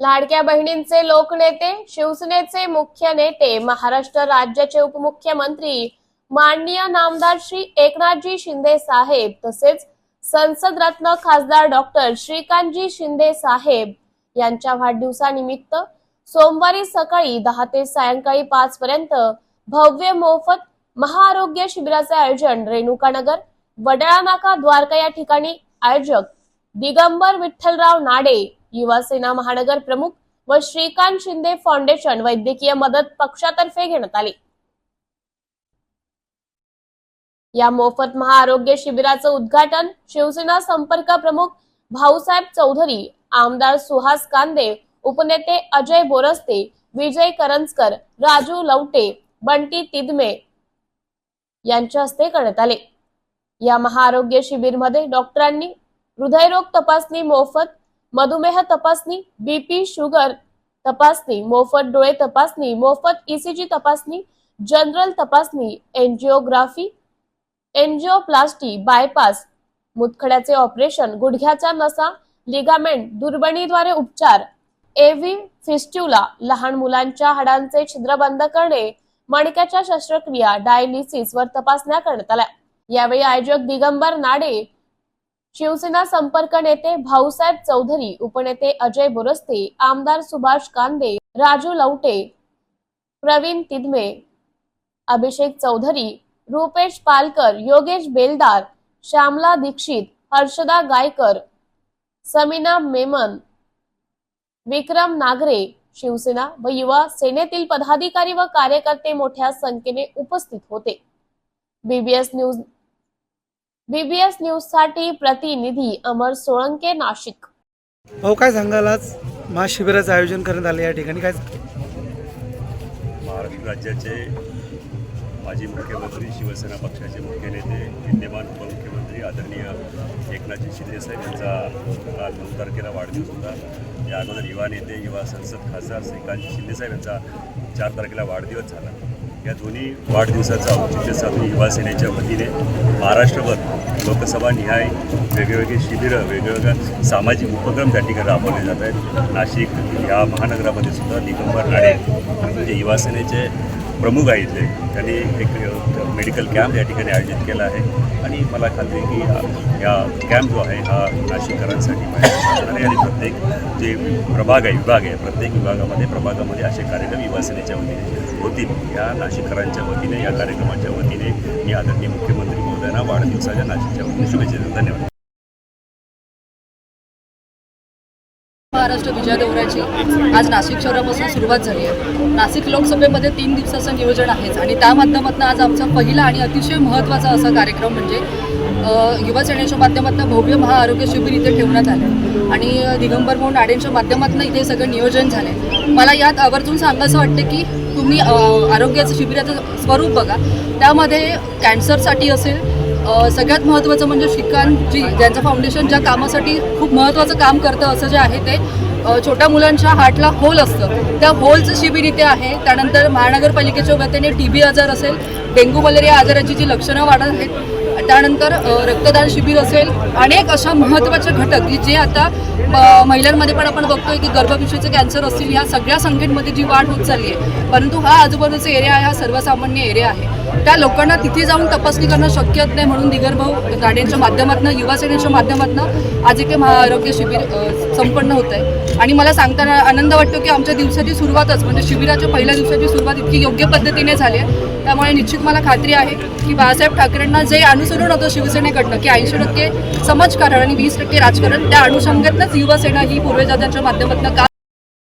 लाडक्या बहिणींचे लोकनेते शिवसेनेचे मुख्य नेते महाराष्ट्र राज्याचे उपमुख्यमंत्री माननीय नामदार श्री एकनाथजी शिंदे साहेब तसेच संसद रत्न खासदार डॉक्टर श्रीकांतजी शिंदे साहेब. यांच्या वाढदिवसानिमित्त सोमवारी सकाळी दहा ते सायंकाळी पाच पर्यंत भव्य मोफत महाआरोग्य शिबिराचे आयोजन रेणुकानगर वडाळा नाका द्वारका या ठिकाणी आयोजक दिगंबर विठ्ठलराव नाडे युवा सेना महानगर प्रमुख व श्रीकांत शिंदे फाउंडेशन वैद्यकीय मदत पक्षातर्फे घेण्यात आली. या मोफत महाआरोग्य शिबिराचं उद्घाटन शिवसेना संपर्क प्रमुख भाऊसाहेब चौधरी आमदार सुहास कांदे उपनेते अजय बोरस्ते विजय करंजकर राजू लवटे बंटी तिदमे यांच्या हस्ते करण्यात आले. या महाआरोग्य शिबिरमध्ये डॉक्टरांनी हृदयरोग तपासणी मोफत मधुमेह तपासणी बीपी शुगर तपासणी मोफत डोळे तपासणी मोफत ईसीजी तपासणी जनरल तपासणी एन्जिओग्राफी एन्जिओप्लास्टी बायपास मुतखड्याचे ऑपरेशन गुडघ्याचा नसा लिगामेंट दुर्बणीद्वारे उपचार एव्ही फिस्ट्युला लहान मुलांच्या हाडांचे छिद्र बंद करणे मणक्याच्या शस्त्रक्रिया डायलिसिस वर तपासण्या करण्यात आल्या. यावेळी आयोजक दिगंबर नाडे शिवसेना संपर्क नेते भाऊसाहेब चौधरी उपनेते अजय बोरस्ते आमदार सुभाष कांदे राजू लवटे प्रवीण तिदमे अभिषेक चौधरी रुपेश पालकर योगेश बेलदार श्यामला दीक्षित हर्षदा गायकर समीना मेमन विक्रम नागरे शिवसेना व युवा सेनेतील पदाधिकारी व कार्यकर्ते मोठ्या संख्येने उपस्थित होते. बीबीएस न्यूज बीबीएस न्यूजसाठी प्रतिनिधी अमर सोळंके नाशिक. भाऊ काय सांगाल आज? महाशिबिराचं आयोजन करण्यात आले या ठिकाणी. काय महाराष्ट्र राज्याचे माजी मुख्यमंत्री शिवसेना पक्षाचे मुख्य नेते विद्यमान उपमुख्यमंत्री आदरणीय एकनाथजी शिंदेसाहेब यांचा काल नऊ तारखेला वाढदिवस होता. या अगोदर युवा नेते युवा संसद खासदार श्रीकांत शिंदेसाहेब यांचा चार तारखेला वाढदिवस झाला. या दोन्ही वाढदिवसाचं औचित्य साधून युवा सेनेच्या वतीने महाराष्ट्रभर लोकसभा निहाय वेगवेगळे शिबिरं वेगवेगळ्या सामाजिक उपक्रम त्या ठिकाणी राबवले जात आहेत. नाशिक या महानगरामध्ये सुद्धा दिगंबर नाडे म्हणजे युवासेनेचे प्रमुख आहेत ते त्यांनी एक मेडिकल कॅम्प या ठिकाणी आयोजित केला आहे. आणि मला खात्री आहे की या कॅम्प जो आहे हा नाशिककरांसाठी म्हणजे आणि प्रत्येक जे प्रभाग आहे विभाग आहे प्रत्येक विभागामध्ये प्रभागामध्ये असे कार्यक्रम युवासेनेच्या वतीने होतील. या नाशिककरांच्या वतीने या कार्यक्रमाच्या वतीने मी आदरणीय मुख्यमंत्री महोदयांना वाढदिवसाच्या नाशिकच्या वतीने शुभेच्छा देतो. धन्यवाद. महाराष्ट्र विजय दौऱ्याची आज नाशिक शहरापासून सुरुवात झाली आहे. नाशिक लोकसभेमध्ये तीन दिवसाचं नियोजन आहेच आणि त्या माध्यमातून आज आमचा पहिला आणि अतिशय महत्त्वाचा असा कार्यक्रम म्हणजे युवा सेनेच्या माध्यमातून भव्य महाआरोग्य शिबिर इथे ठेवण्यात आलं आणि दिगंबर मोहन आडेंच्या माध्यमातून इथे सगळं नियोजन झालं मला यात आवर्जून सांगायचं वाटतं की तुम्ही आरोग्याचं शिबिराचं स्वरूप बघा. त्यामध्ये कॅन्सरसाठी असेल सगळ्यात महत्त्वाचं म्हणजे श्रीकांतजी ज्यांचं फाउंडेशन ज्या कामासाठी खूप महत्त्वाचं काम करतं असं जे आहे ते छोट्या मुलांच्या हार्टला होल असतं. त्या होलचं शिबिर इथे आहे. त्यानंतर महानगरपालिकेच्या वतीने टी बी आजार असेल डेंग्यू मलेरिया आजाराची जी लक्षणं वाढत आहेत त्यानंतर रक्तदान शिबिर असेल अनेक अशा महत्त्वाचे घटक की जे आता महिलांमध्ये पण आपण बघतोय की गर्भविषयीचं कॅन्सर असतील ह्या सगळ्या संख्येमध्ये जी वाढ होत चालली आहे. परंतु हा आजूबाजूचा एरिया आहे हा सर्वसामान्य एरिया आहे. त्या लोकांना तिथे जाऊन तपासणी करणं शक्यच नाही म्हणून दिगरभाऊ गाड्यांच्या माध्यमातून युवा सेनेच्या माध्यमातून आज एक महाआरोग्य शिबिर संपन्न होत आहे. आणि मला सांगताना आनंद वाटतो की आमच्या दिवसाची सुरुवातच म्हणजे शिबिराच्या पहिल्या दिवसाची सुरुवात इतकी योग्य पद्धतीने झाली आहे. त्यामुळे निश्चित मला खात्री आहे की बाळासाहेब ठाकरेंना जे अनुसरण होतं शिवसेनेकडनं की ऐंशी टक्के समाजकारण आणि वीस टक्के राजकारण त्या अनुषंगातनंच युवासेना ही पूर्वजातांच्या माध्यमातून का